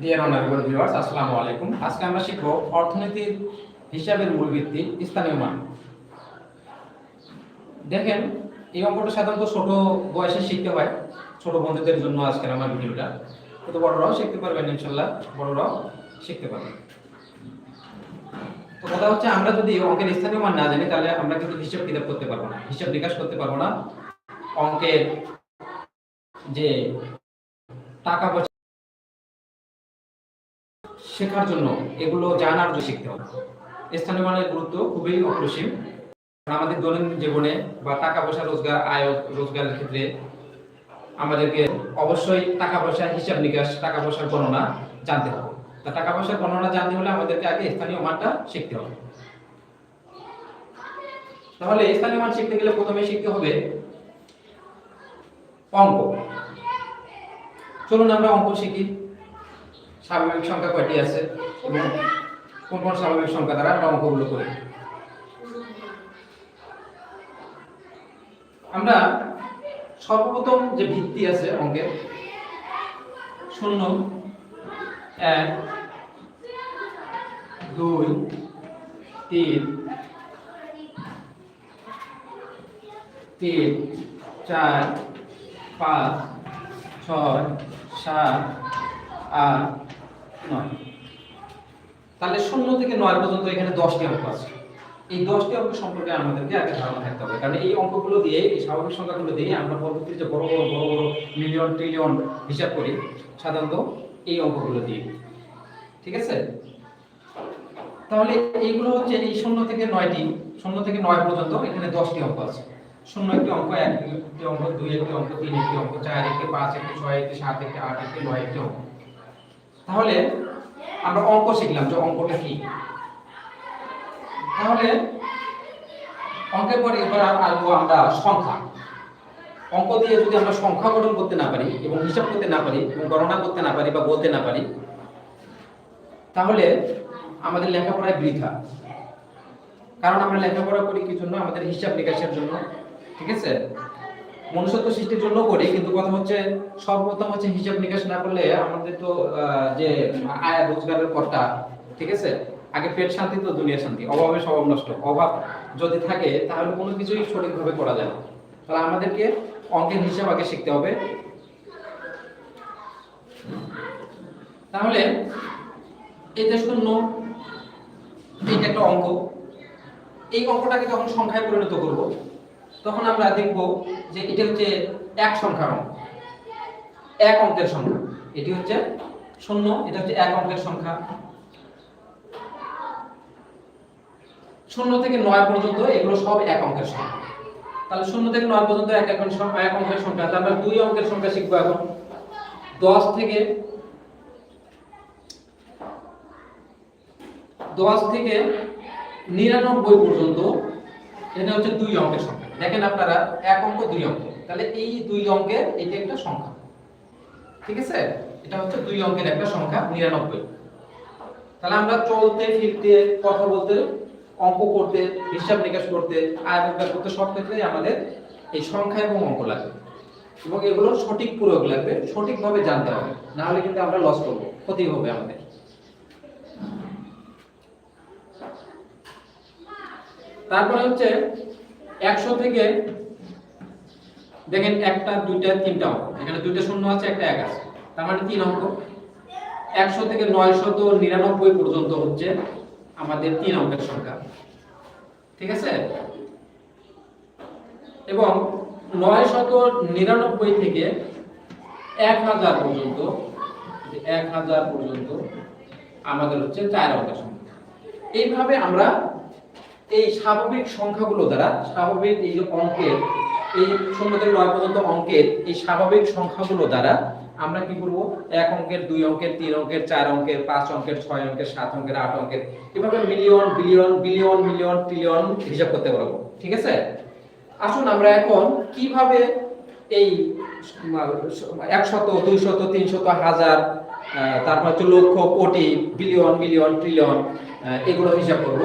Deer honourable viewers আসসালামু আলাইকুম আজকে আমরা শিখব অর্থনীতির হিসাবের মূল ভিত্তি স্থানীয় মান। দেখেন, এই অঙ্কটা সাধারণত ছোট বয়সে শিখতে হয়। ছোট বন্ধুদের জন্য আজকের আমার ভিডিওটা। কিন্তু বড়রাও শিখতে পারবেন ইনশাল্লাহ বড়রাও শিখতে পারবেন। তো কথা হচ্ছে, আমরা যদি অঙ্কের স্থানীয় মান না জানি, তাহলে আমরা কিন্তু হিসাব কিতাব করতে পারব না। হিসাব বিকাশ করতে পারব না। অঙ্কের যে টাকা পয়সা শেখার জন্য এগুলো জানার জন্য শিখতে হবে। স্থানীয় মানের গুরুত্ব খুবই অপরিসীম। আমাদের দৈনন্দিন জীবনে বা টাকা পয়সা রোজগার, আয় রোজগারের ক্ষেত্রে আমাদেরকে অবশ্যই টাকা পয়সা হিসাব নিকাশ, টাকা পয়সার গণনা জানতে হবে। তা টাকা পয়সার গণনা জানতে হলে আমাদেরকে আগে স্থানীয় মানটা শিখতে হবে। তাহলে স্থানীয় মান শিখতে গেলে প্রথমে শিখতে হবে অঙ্ক। চলুন আমরা অঙ্ক শিখি। স্বাভাবিক সংখ্যা কয়টি আছে? এবং কোন কোন স্বাভাবিক সংখ্যা দ্বারা আমরা অঙ্কগুলো করি? আমরা সর্বপ্রথম যে ভিত্তি আছে অঙ্কের শূন্য, এক, দুই, তিন তিন, চার, পাঁচ, ছয়, সাত, আট নয়। তাহলে শূন্য থেকে নয় পর্যন্ত এখানে দশটি অঙ্ক আছে। এই দশটি অঙ্ক সম্পর্কে আমাদেরকে আগে ধারণা থাকতে হবে। কারণ এই অঙ্কগুলো দিয়ে, এই স্বাভাবিক সংখ্যাগুলো দিয়ে আমরা পরবর্তীতে যে বড় বড় বড় বড় মিলিয়ন ট্রিলিয়ন হিসাব করি, সাধারণত এই অঙ্কগুলো দিয়ে। ঠিক আছে? তাহলে এইগুলো হচ্ছে এই শূন্য থেকে নয়টি, শূন্য থেকে নয় পর্যন্ত এখানে দশটি অঙ্ক আছে। শূন্য একটি অঙ্ক, এক একটি অঙ্ক, দুই একটি অঙ্ক, তিন একটি অঙ্ক, চার একটি, পাঁচ একটি, ছয় একটি, সাত একটি, আট একটি, নয় একটি অঙ্ক। তাহলে আমরা অঙ্ক শিখলাম যে অঙ্কটা কি? তাহলে অঙ্কের পরে এবার আসব আমরা সংখ্যা। অঙ্ক দিয়ে যদি আমরা সংখ্যা গঠন করতে না পারি এবং হিসাব করতে না পারি এবং গণনা করতে না পারি বা বলতে না পারি, তাহলে আমাদের লেখাপড়ায় বৃথা। কারণ আমরা লেখাপড়া করি কি জন্য? আমাদের হিসাব নিকাশের জন্য। ঠিক আছে? মনুষ্যত্ব সৃষ্টির জন্য করি, কিন্তু কথা হচ্ছে সর্বপ্রথম হচ্ছে হিসাব নিকাশ না করলে আমাদের তো যে আয় রোজগারের পথটা, ঠিক আছে? আগে পেট শান্তি তো দুনিয়া শান্তি, অভাবে স্বভাব নষ্ট। অভাব যদি থাকে, তাহলে কোনো কিছুই সঠিকভাবে করা যায় না। তাহলে আমাদেরকে অঙ্কের হিসাব আগে শিখতে হবে। তাহলে এটা শূন্য এটা একটা অঙ্ক। এই অঙ্কটাকে যখন সংখ্যায় পরিণত করব তখন আমরা দেখব যে এটা হচ্ছে এক সংখ্যার অঙ্ক। এক অঙ্কের সংখ্যা। এটি হচ্ছে শূন্য, এটা হচ্ছে এক অঙ্কের সংখ্যা। শূন্য থেকে নয় পর্যন্ত এগুলো সব এক অঙ্কের সংখ্যা। তাহলে শূন্য থেকে নয় পর্যন্ত এক এক এক অঙ্কের সংখ্যা। তারপর দুই অঙ্কের সংখ্যা শিখব এখন। দশ থেকে দশ থেকে নিরানব্বই পর্যন্ত, এটা হচ্ছে দুই অঙ্কের সংখ্যা। দেখেন আপনারা, এক অঙ্ক, দুই অঙ্ক। তাহলে এই দুই অঙ্কের এটা একটা সংখ্যা। ঠিক আছে? এটা হচ্ছে দুই অঙ্কের একটা সংখ্যা, নিরানব্বই। তাহলে আমরা চলতে, ফিরতে, কথা বলতে, অঙ্ক করতে, হিসাব নিকাশ করতে, আয় করতে সব ক্ষেত্রেই আমাদের এই সংখ্যা এবং অঙ্ক লাগবে। এবং এগুলোর সঠিক প্রয়োগ লাগবে, সঠিকভাবে জানতে হবে। না হলে কিন্তু আমরা লস করব, ক্ষতি হবে আমাদের। তারপরে হচ্ছে একশো থেকে, দেখেন একটা, দুইটা, তিনটা অঙ্ক। এখানে দুইটা শূন্য আছে, একটা এক আছে। তার মানে তিন অঙ্ক। একশো থেকে নয়শত নিরানব্বই পর্যন্ত হচ্ছে আমাদের তিন অঙ্কের সংখ্যা। ঠিক আছে? এবং নয় শত নিরানব্বই থেকে এক হাজার পর্যন্ত এক হাজার পর্যন্ত আমাদের হচ্ছে চার অঙ্কের সংখ্যা। এইভাবে আমরা এই স্বাভাবিক সংখ্যাগুলো দ্বারা, স্বাভাবিক এই অঙ্কের, এই শূন্য থেকে নয় পর্যন্ত অঙ্কের এই স্বাভাবিক সংখ্যাগুলো দ্বারা আমরা কি করব? এক অঙ্কের, দুই অঙ্কের, তিন অঙ্কের, চার অঙ্কের, পাঁচ অঙ্কের, ছয় অঙ্কের, সাত অঙ্কের, আট অঙ্কের, এভাবে million billion billion million trillion হিসাব করতে পারব। ঠিক আছে? আসুন আমরা এখন কীভাবে এই একশত, দুইশত, তিনশত, হাজার তারপর হচ্ছে লক্ষ, কোটি বিলিয়ন মিলিয়ন ট্রিলিয়ন এগুলো হিসাব করব?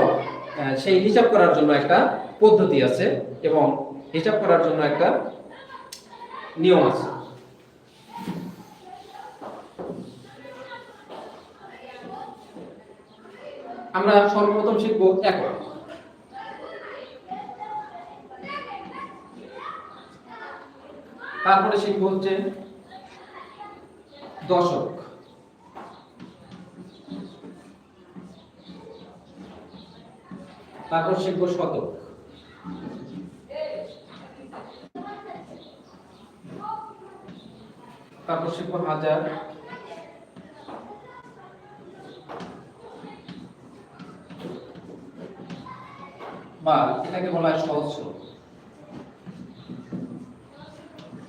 সেই হিসাব করার জন্য একটা পদ্ধতি আছে এবং হিসাব করার জন্য একটা নিয়ম আছে। আমরা সর্বপ্রথম শিখব একক তারপরে শিখব হচ্ছে দশক তারপর শিখব শতক তারপর শিখব হাজার। বা, এটাকে বলা হয় সহস্র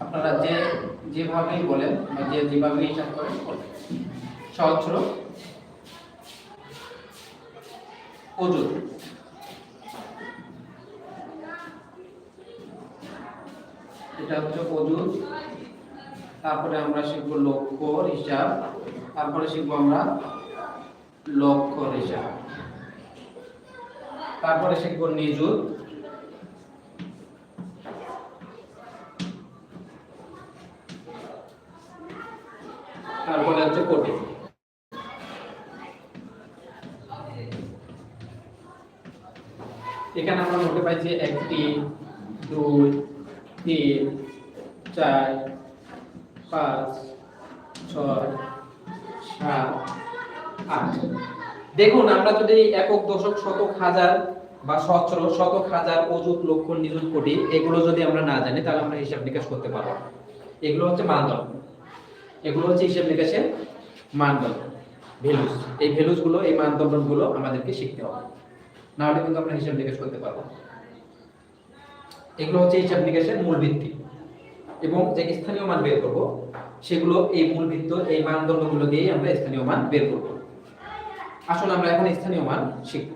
আপনারা যে যেভাবেই বলেন বা যে যেভাবে হিসাব করেন বলেন। সহস্র ওজন। এটা হচ্ছে ওজন তারপরে আমরা শিখব লক্ষ্য হিসাব। তারপরে শিখব আমরা লক্ষ্য হিসাব। তারপরে শিখব নিযুত। তারপরে হচ্ছে কোটি এখানে আমরা নোটে পাইছি একটি, দুই তিন, চার, পাঁচ, ছয়, সাত, আট দেখুন, আমরা যদি একক, দশক, শতক, হাজার বা সহস্র শতক, হাজার অযুত লক্ষ, নিযুত কোটি, এগুলো যদি আমরা না জানি, তাহলে আমরা হিসাব নিকাশ করতে পারব। এগুলো হচ্ছে মানদণ্ড এগুলো হচ্ছে হিসাব নিকাশের মানদণ্ড ভ্যালুস এই ভ্যালুসগুলো, এই মানদণ্ডগুলো আমাদেরকে শিখতে হবে না হলে কিন্তু আমরা হিসাব নিকাশ করতে পারব। এগুলো হচ্ছে হিসাব নিকাশের মূল ভিত্তি। এবং যে স্থানীয় মান বের করব, সেগুলো এই মূল ভিত্তি, এই মানদণ্ডগুলো দিয়েই আমরা স্থানীয় মান বের করব। আসলে আমরা এখন স্থানীয় মান শিখব।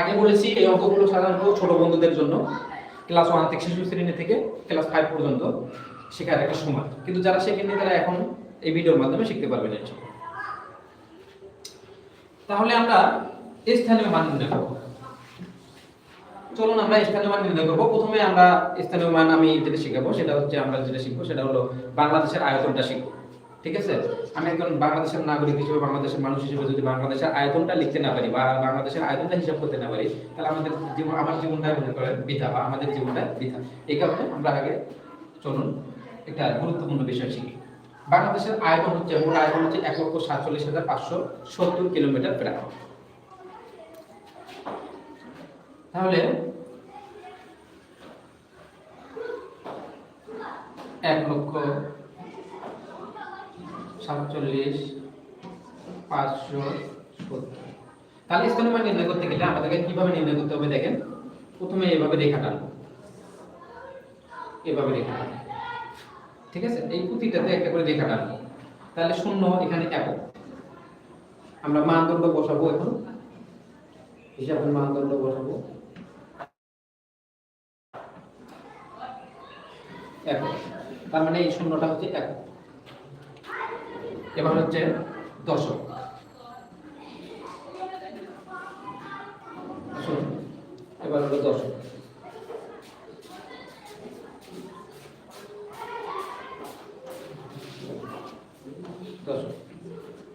আগে বলেছি, এই অঙ্কগুলো সাধারণত ছোট বন্ধুদের জন্য ক্লাস ওয়ান থেকে শিশু শ্রেণি থেকে ক্লাস ফাইভ পর্যন্ত শেখার একটা সময়। কিন্তু যারা শেখেননি, তারা এখন এই ভিডিওর মাধ্যমে শিখতে পারবেন, ইনশাআল্লাহ। তাহলে আমরা স্থানীয় মান নির্ণয় করব। চলুন আমরা স্থানীয় মান নির্ণয় করব। প্রথমে আমরা স্থানীয় মান আমি যেটা শিখাবো, সেটা হচ্ছে আমরা যেটা শিখব, সেটা হলো বাংলাদেশের আয়তনটা শিখব। ঠিক আছে? আমি একজন বাংলাদেশের নাগরিক হিসেবে, বাংলাদেশের মানুষ হিসেবে যদি বাংলাদেশের আয়তনটা লিখতে না পারি বা বাংলাদেশের আয়তনটা হিসাব করতে না পারি, তাহলে আমাদের জীবন, আমার জীবনটা মনে করেন বৃথা বা আমাদের জীবনটা বৃথা। এই কারণে আমরা আগে চলুন একটা গুরুত্বপূর্ণ বিষয় শিখি। বাংলাদেশের আয়তন হচ্ছে, মূল আয়তন হচ্ছে এক লক্ষ সাতচল্লিশ হাজার পাঁচশো সত্তর কিলোমিটার প্রায় তাহলে, এক লক্ষ সাতচল্লিশ পাঁচশো সত্তর। তাহলে স্থানীয় মান নির্ণয় করতে গেলে আমাদেরকে কীভাবে নির্ণয় করতে হবে দেখেন? প্রথমে এভাবে রেখা টানবো। এভাবে রেখা টানবো। ঠিক আছে? এই প্রতিটাতে একটা করে রেখা টানবো। তাহলে শূন্য এখানে একক আমরা মানদণ্ড বসাবো এখন। হিসাবের মানদণ্ড বসাবো। একক তার মানে এই শূন্যটা হচ্ছে একক এবার হচ্ছে দশক এবার হলো দশক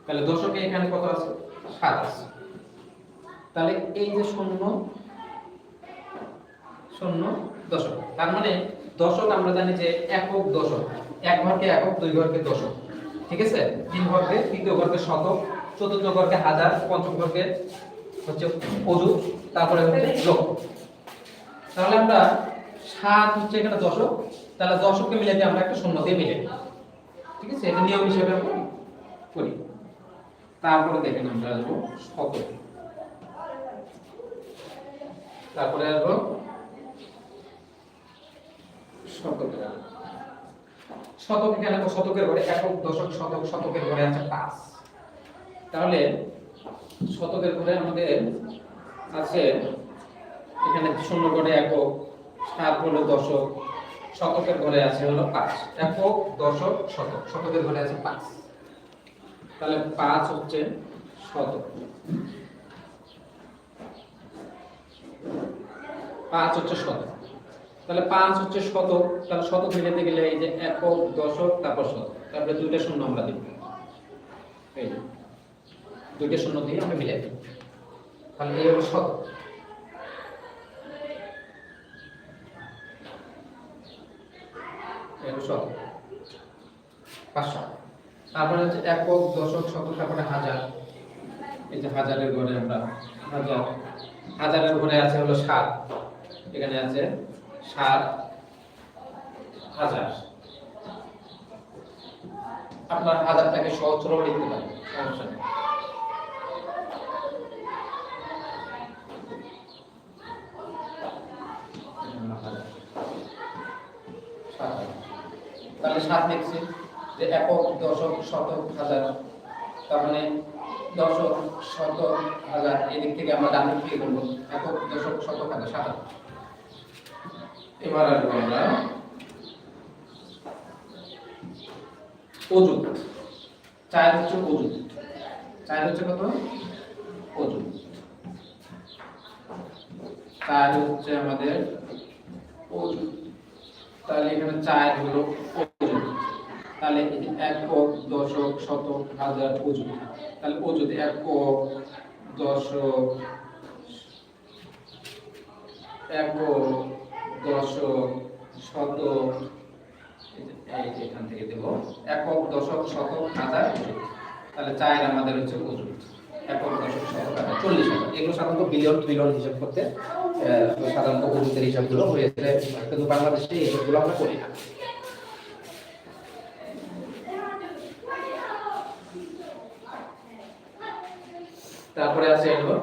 তাহলে দশকে এখানে কত আছে সাত আছে তাহলে এই যে শূন্য শূন্য দশক। তার মানে দশক আমরা জানি যে একক দশক। এক ঘরকে একক, দুই ঘরকে দশক। ঠিক আছে? তিন ঘরকে তৃতীয় ঘরকে শতক, চতুর্থ ঘরকে হাজার, পঞ্চম ঘরকে হচ্ছে অজু, তারপরে হচ্ছে লক্ষ। তাহলে আমরা সাত হচ্ছে এখানে দশক। তাহলে দশককে মিলাতে আমরা একটা শূন্য মিলে ঠিক আছে? এটা নিয়ম হিসেবে আমরা করি। তারপরে দেখেন আমরা আসব শতক তারপরে আসব শতকে। এখানে শতকের ঘরে, একক দশক শতক শতকের ঘরে আছে পাঁচ। তাহলে শতকের ঘরে আমাদের আছে এখানে শূন্য ঘরে একক, সাত হলো দশক, শতকের ঘরে আছে হলো পাঁচ। একক দশক শতক, শতকের ঘরে আছে পাঁচ। তাহলে পাঁচ হচ্ছে শতক পাঁচ হচ্ছে শতক তাহলে পাঁচ হচ্ছে শতক তাহলে শতক মিলাতে গেলে এই যে একক দশক তারপর শত। তারপরে দুইটা শূন্য আমরা দিব দুইটা শূন্য দিয়ে আমরা মিলাই দিই। তাহলে এই হলো শত। শতক পাঁচশো। তারপরে হচ্ছে একক, দশক, শতক, তারপরে হাজার। এই যে হাজারের ঘরে আমরা, হাজার, হাজারের ঘরে আছে হলো সাত। এখানে আছে সাত হাজার। আপনার হাজারটাকে সহস্র লিখতে পারেন, সমস্যা নেই। তাহলে সাত লিখছি। যে একক দশক শতক হাজার। তার মানে দশক শতক হাজার এদিক থেকে আমরা ডান দিক করব। একক দশক শতক হাজার হাজার। এবার আসব আমরা অজুত চার হচ্ছে অজুত চার হচ্ছে কত? অজুত চার হচ্ছে আমাদের অজুত তাহলে এখানে চার হলো তাহলে একক দশক শতক হাজার অজুত তাহলে অজুত একক দশক একক দশক শতক এখান থেকে দেব একক দশক শতক হাজার। তাহলে চার আমাদের হচ্ছে অজুত একক দশক শতক হাজার চল্লিশ হাজার। এগুলো সাধারণত বিলিয়ন ট্রিলিয়ন হিসাব করতে সাধারণত অজুতের হিসাবগুলো হয়েছে। কিন্তু বাংলাদেশে এই আমরা করি না। তারপরে আছে হলো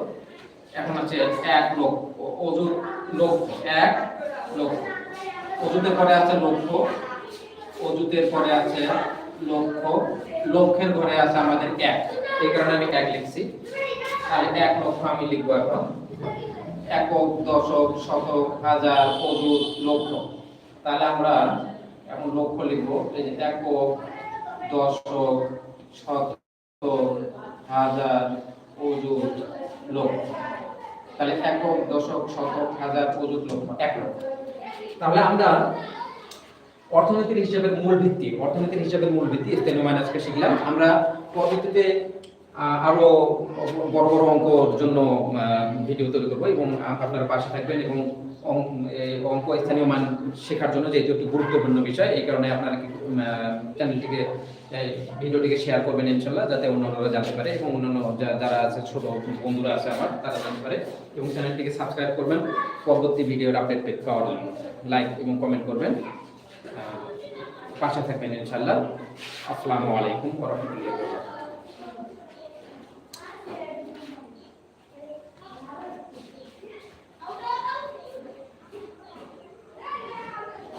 এখন আছে এক লক্ষ অজুত লক্ষ, এক লক্ষ। অজুতের পরে আছে লক্ষ অজুতের পরে আছে লক্ষ, লক্ষের ঘরে আছে আমাদের এক। এই কারণে আমি এক লিখছি। তাহলে এক লক্ষ আমি লিখব এখন। একক, দশক, শতক, হাজার অজুত লক্ষ। তাহলে আমরা এখন লক্ষ লিখব। এই যে একক, দশক, শতক, হাজার অজুত লক্ষ তাহলে একক, দশক, শতক, হাজার অযুত লক্ষ এক লক্ষ তাহলে আমরা অর্থনীতির হিসাবের মূল ভিত্তি, অর্থনীতির হিসাবের মূল ভিত্তি স্টেনো মাইনাসকে শিখলাম। আমরা পরবর্তীতে আরও আরও বড় বড় অঙ্কর জন্য ভিডিও তৈরি করব এবং আপনারা পাশে থাকবেন এবং অঙ্ক স্থানীয় মান শেখার জন্য যেহেতু একটি গুরুত্বপূর্ণ বিষয়, এই কারণে আপনারা চ্যানেলটিকে ভিডিওটিকে শেয়ার করবেন ইনশাল্লাহ, যাতে অন্যান্যরা জানতে পারে এবং অন্যান্য যারা আছে, ছোট বন্ধুরা আছে আমার, তারা জানতে পারে এবং চ্যানেলটিকে সাবস্ক্রাইব করবেন, পরবর্তী ভিডিওর আপডেট পাওয়ার জন্য। লাইক এবং কমেন্ট করবেন। পাশে থাকবেন ইনশাল্লাহ। আসসালামু আলাইকুম রাহমাতুল্লাহি